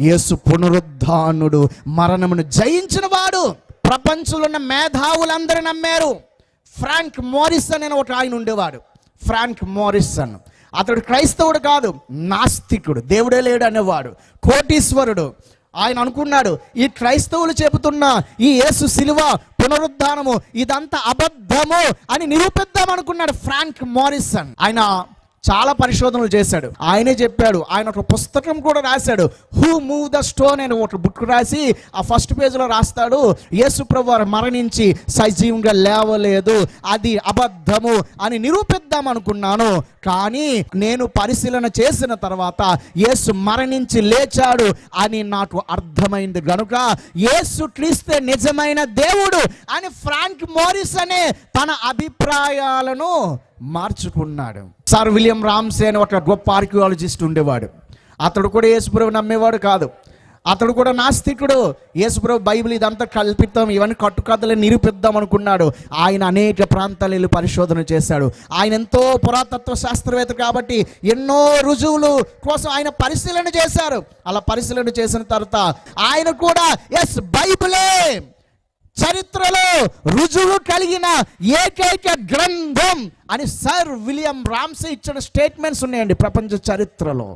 యేసు పునరుద్ధానుడు మరణమును జయించిన వాడు ప్రపంచంలో ఉన్న మేధావులందరూ నమ్మారు. ఫ్రాంక్ మోరిసన్ అని ఒక ఆయన ఉండేవాడు. Frank Morrison. అతడు క్రైస్తవుడు కాదు నాస్తికుడు. దేవుడే లేడు అనేవాడు. కోటీశ్వరుడు. ఆయన అనుకున్నాడు ఈ క్రైస్తవులు చెబుతున్న ఈ యేసు శిలువ పునరుద్ధానము ఇదంతా అబద్ధము అని నిరూపిద్దాం అనుకున్నాడు ఫ్రాంక్ మోరిసన్. ఆయన చాలా పరిశోధనలు చేశాడు. ఆయనే చెప్పాడు ఆయన ఒక పుస్తకం కూడా రాశాడు. హూ మూవ్ ద స్టోన్ అని ఒక బుక్ రాసి ఆ ఫస్ట్ పేజ్లో రాస్తాడు. యేసుప్రభు వారు మరణించి సజీవంగా లేవలేదు. అది అబద్ధము అని నిరూపిద్దాం అనుకున్నాను. కానీ నేను పరిశీలన చేసిన తర్వాత యేసు మరణించి లేచాడు అని నాకు అర్థమైంది గనుక యేసు క్రీస్తే నిజమైన దేవుడు అని ఫ్రాంక్ మోరిస్ అనే తన అభిప్రాయాలను మార్చుకున్నాడు. సార్ విలియం రామ్సే అని ఒక గొప్ప ఆర్కియాలజిస్ట్ ఉండేవాడు. అతడు కూడా యేసుప్రభు నమ్మేవాడు కాదు. అతడు కూడా నాస్తికుడు. యేసుప్రభు బైబిల్ ఇదంతా కల్పిద్దాం ఇవన్నీ కట్టుకథలు నిరూపిద్దాం అనుకున్నాడు. ఆయన అనేక ప్రాంతాలు వెళ్ళి పరిశోధన చేశాడు. ఆయన ఎంతో పురాతత్వ శాస్త్రవేత్త కాబట్టి ఎన్నో రుజువులు కోసం ఆయన పరిశీలన చేశారు. అలా పరిశీలన చేసిన తర్వాత ఆయన కూడా ఎస్ బైబిలే! చరిత్రలో రుజువు కలిగిన ఏకైక గ్రంథం అని సర్ విలియం రామ్సే ఇచ్చిన స్టేట్మెంట్స్ ఉన్నాయండి ప్రపంచ చరిత్రలో.